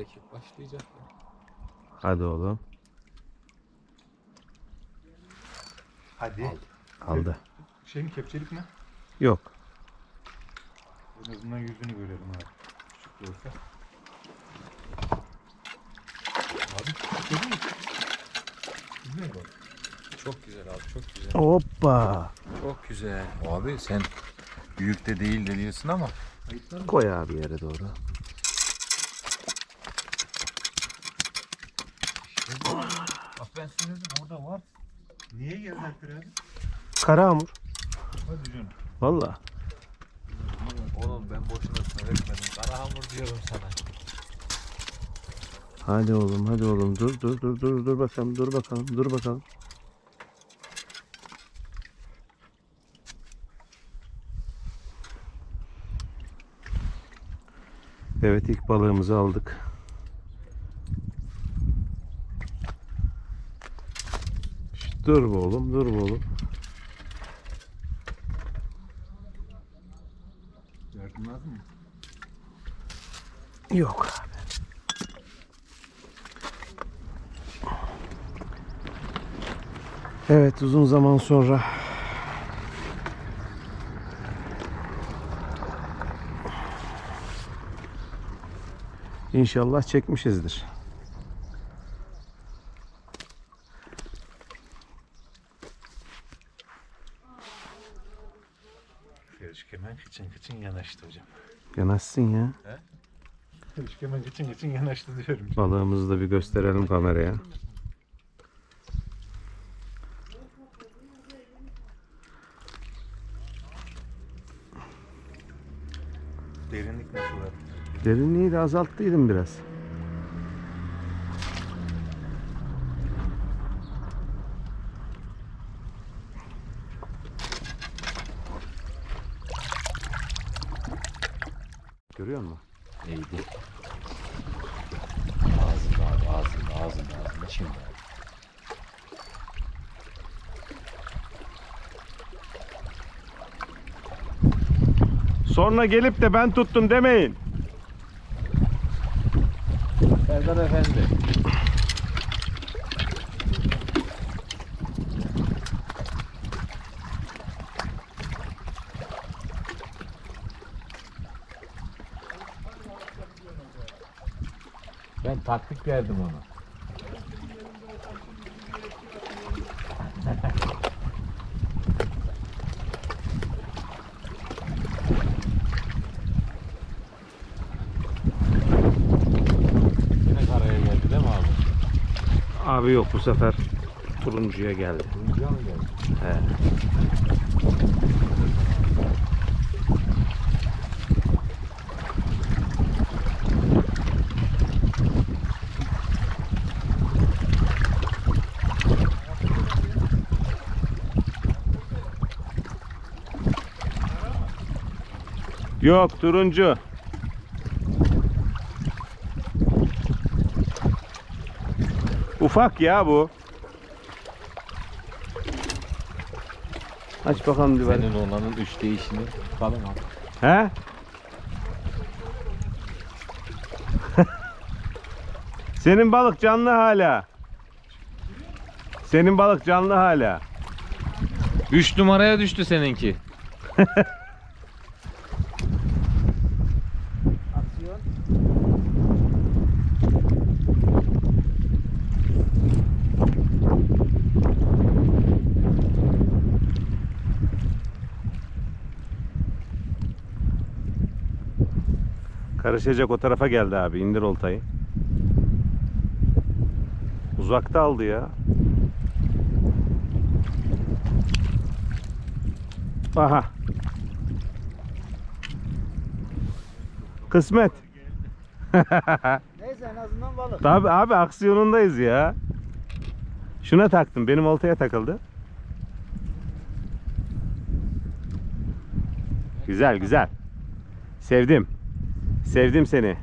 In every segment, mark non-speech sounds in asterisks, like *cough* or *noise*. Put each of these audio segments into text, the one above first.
hareket başlayacak. ya. Hadi oğlum. Hadi. Aldı. Şey mi kepçelik mi? Yok. En azından yüzünü görelim abi. Küçük de olsa. Abi küçük değil mi? Güzel bak. Çok güzel abi çok güzel. Hoppa. Çok güzel. Abi sen büyük de değil de diyorsun ama? Koy abi yere doğru. Ben size dedim orada var. Niye gelecektir abi? Kara hamur. Hadi canım. Valla. Oğlum ben boşuna söyletmedim. Kara hamur diyorum sana. Hadi oğlum hadi oğlum dur dur dur dur dur bakalım dur bakalım dur bakalım. Evet ilk balığımızı aldık. Dur be oğlum dur be oğlum. Yardım lazım mı? Yok abi. Evet uzun zaman sonra İnşallah çekmişizdir. Hemen kıçın kıçın yanaştı hocam. Yanaşsın ya. Feriş hemen kıçın kıçın yanaştı diyorum. Balığımızı da bir gösterelim kameraya. Derinlik nasıl? Derinliği de azalttıydım biraz. Sonra gelip de ben tuttum demeyin. Serdar Efendi. Ben taktik verdim ona. Yine karaya geldi değil mi abi? Abi yok bu sefer turuncuya geldi. Geldi? He. Yok turuncu. Ufak ya bu. Aç bakalım bir Senin olanın üç değişini tutalım abi. He? *laughs* Senin balık canlı hala. Senin balık canlı hala. Üç numaraya düştü seninki. *laughs* Karışacak o tarafa geldi abi. İndir oltayı. Uzakta aldı ya. Aha. Kısmet. *laughs* Neyse en azından balık. Tabi abi aksiyonundayız ya. Şuna taktım. Benim oltaya takıldı. Güzel güzel. Sevdim. Sevdim seni.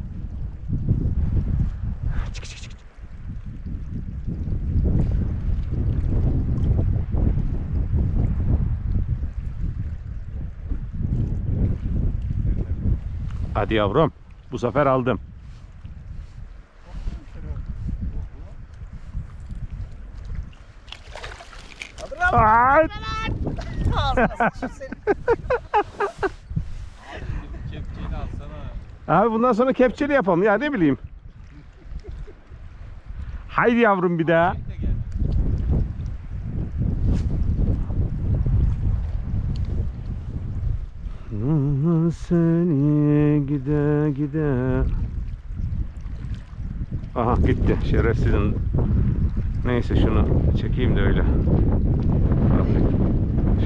Çık, çık, çık. Hadi yavrum. Bu sefer aldım. Ay! *laughs* Abi bundan sonra kepçeli yapalım ya ne bileyim. Haydi yavrum bir daha. Seni gide gide. Aha gitti şerefsizin. Neyse şunu çekeyim de öyle.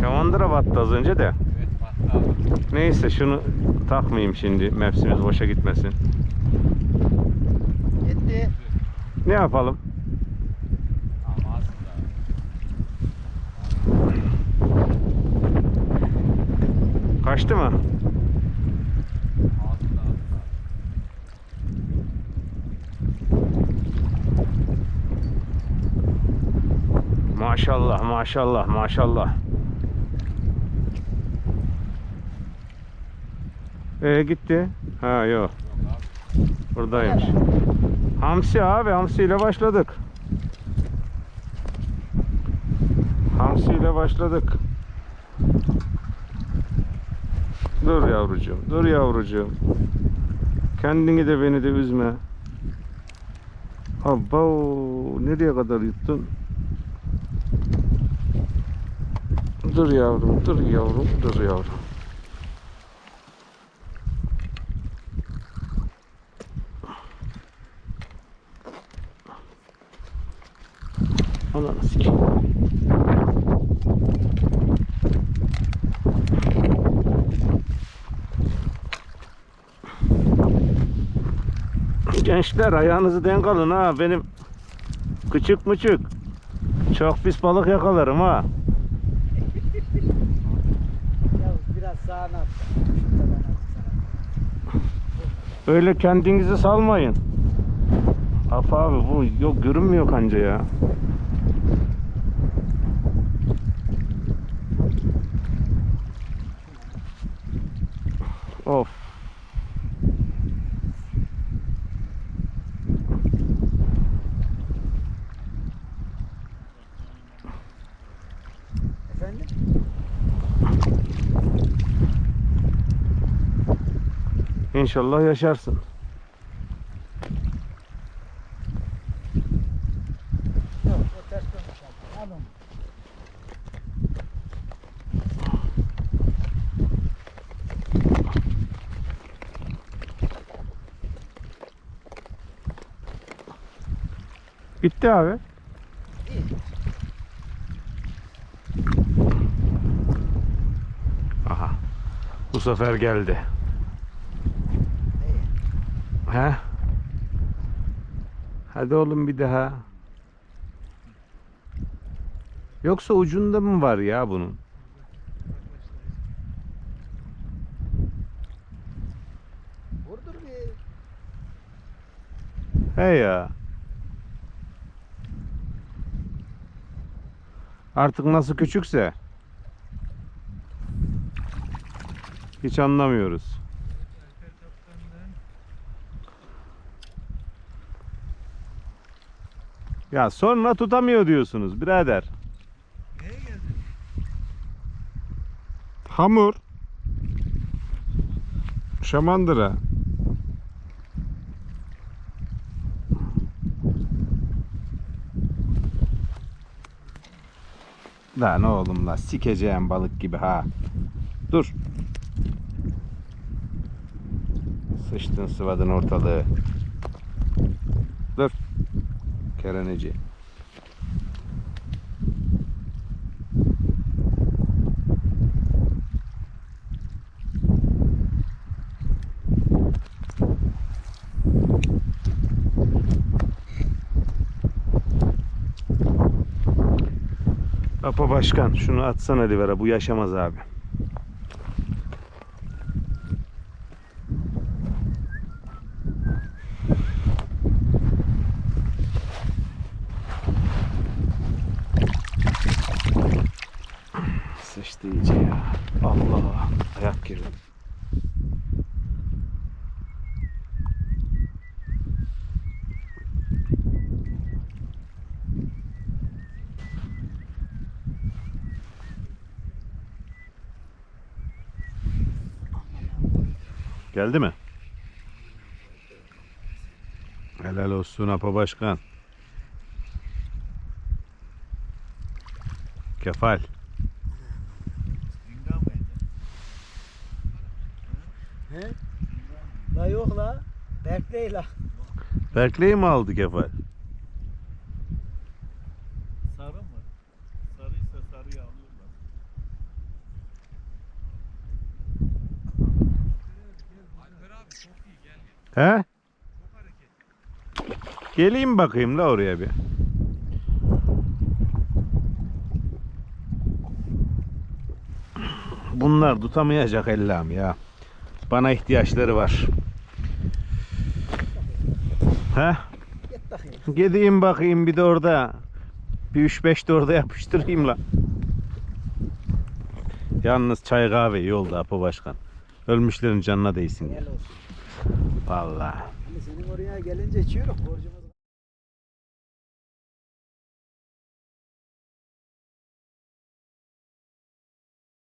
Şamandıra battı az önce de. Neyse şunu takmayayım şimdi. Mevsimiz boşa gitmesin. Gitti. Ne yapalım? Kaçtı mı? Maşallah maşallah maşallah. Ee gitti. Ha yok. Buradaymış. Hamsi abi hamsi ile başladık. Hamsi ile başladık. Dur yavrucuğum, dur yavrucuğum. Kendini de beni de üzme. Abba nereye kadar yuttun? Dur yavrum, dur yavrum, dur yavrum. Ananı sikeyim. Gençler ayağınızı denk alın ha benim küçük müçük çok pis balık yakalarım ha. Biraz sağına. Öyle kendinizi salmayın. Af abi bu yok görünmüyor kanca ya. Of. Efendim? İnşallah yaşarsın. Yok o ters dönmüş abi. Al onu. Bitti abi. İyi. Aha. Bu sefer geldi. İyi. He? Hadi oğlum bir daha. Yoksa ucunda mı var ya bunun? Vurdur bir. He ya. Artık nasıl küçükse. Hiç anlamıyoruz. Ya sonra tutamıyor diyorsunuz birader. Hamur. Şamandıra. Lan oğlum la sikeceğim balık gibi ha. Dur. Sıçtın sıvadın ortalığı. Dur. Kereneci. Apo Başkan şunu atsana Livera bu yaşamaz abi. Geldi mi? Helal olsun Apo Başkan. Kefal. He? La yok la. Bekleyin la. Berkley mi aldı Kefal? He? Geleyim bakayım la oraya bir. Bunlar tutamayacak ellam ya. Bana ihtiyaçları var. He? Gideyim bakayım bir de orada. Bir 3-5 de orada yapıştırayım la. Yalnız çay kahve iyi oldu Apo Başkan. Ölmüşlerin canına değsin ya. Vallahi. Hani senin oraya gelince içiyoruz. Borcumuz